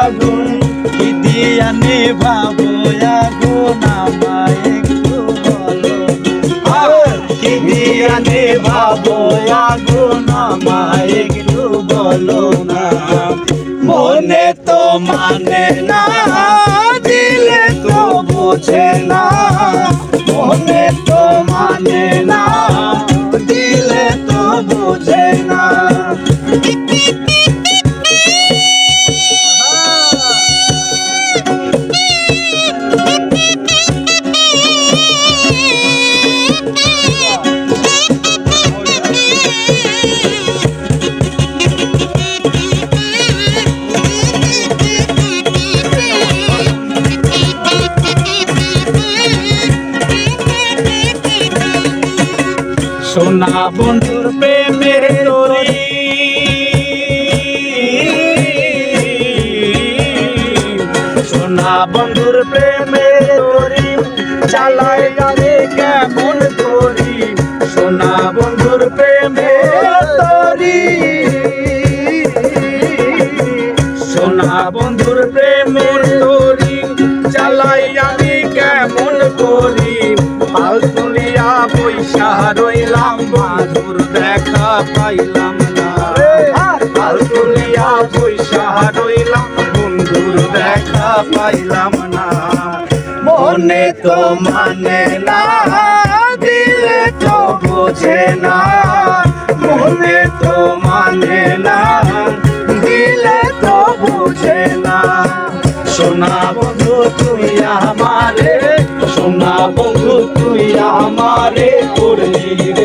আগুন, কি দিয়া নেভাবো আগুন আমায় একটু বলো? কি দিয়া নেভাবো আগুন আমায় একটু বলো না? মনে তো মানে না, দিলে তো বোঝে না। সোনা বন্ধুর প্রেমের তরি সোনা বন্ধুর প্রেমের তরি চালাই গাড়ি কেমন করি সোনা বন্ধুর প্রেমের তরি সোনা বন্ধুর প্রেমের দেখা পাইলাম না। পাল তুলিয়া পয়সা রইলাম বন্ধুর দেখা পাইলাম না। মনে তো মানে না দিলে তো বোঝে না। মনে তো মানে না দিলে তো বুঝে না। সোনা বন্ধু তুই আমারে সোনা বন্ধু তুই আমারে করলি রে